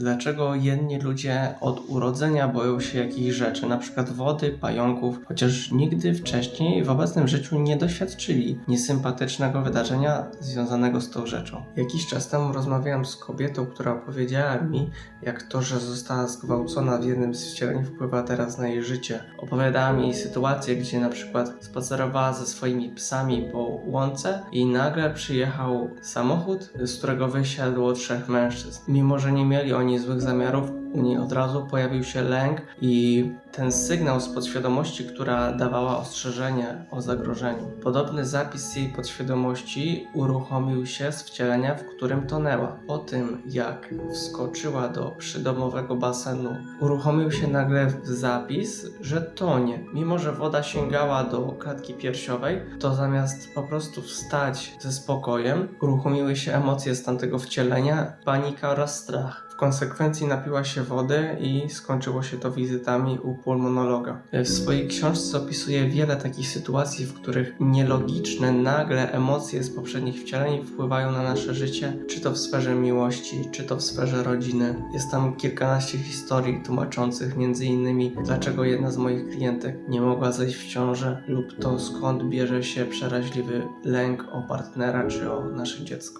Dlaczego jedni ludzie od urodzenia boją się jakichś rzeczy, na przykład wody, pająków, chociaż nigdy wcześniej w obecnym życiu nie doświadczyli niesympatycznego wydarzenia związanego z tą rzeczą. Jakiś czas temu rozmawiałem z kobietą, która opowiedziała mi, jak to, że została zgwałcona w jednym z wcieleń wpływa teraz na jej życie. Opowiadała mi sytuację, gdzie na przykład spacerowała ze swoimi psami po łące i nagle przyjechał samochód, z którego wysiadło trzech mężczyzn. Mimo, że nie mieli oni złych zamiarów, u niej od razu pojawił się lęk i ten sygnał z podświadomości, która dawała ostrzeżenie o zagrożeniu. Podobny zapis jej podświadomości uruchomił się z wcielenia, w którym tonęła. Po tym, jak wskoczyła do przydomowego basenu, uruchomił się nagle zapis, że tonie. Mimo, że woda sięgała do klatki piersiowej, to zamiast po prostu wstać ze spokojem, uruchomiły się emocje z tamtego wcielenia, panika oraz strach. W konsekwencji napiła się wody i skończyło się to wizytami u pulmonologa. W swojej książce opisuje wiele takich sytuacji, w których nielogiczne, nagle emocje z poprzednich wcieleń wpływają na nasze życie, czy to w sferze miłości, czy to w sferze rodziny. Jest tam kilkanaście historii tłumaczących innymi, dlaczego jedna z moich klientek nie mogła zejść w ciążę lub to skąd bierze się przeraźliwy lęk o partnera czy o nasze dziecko.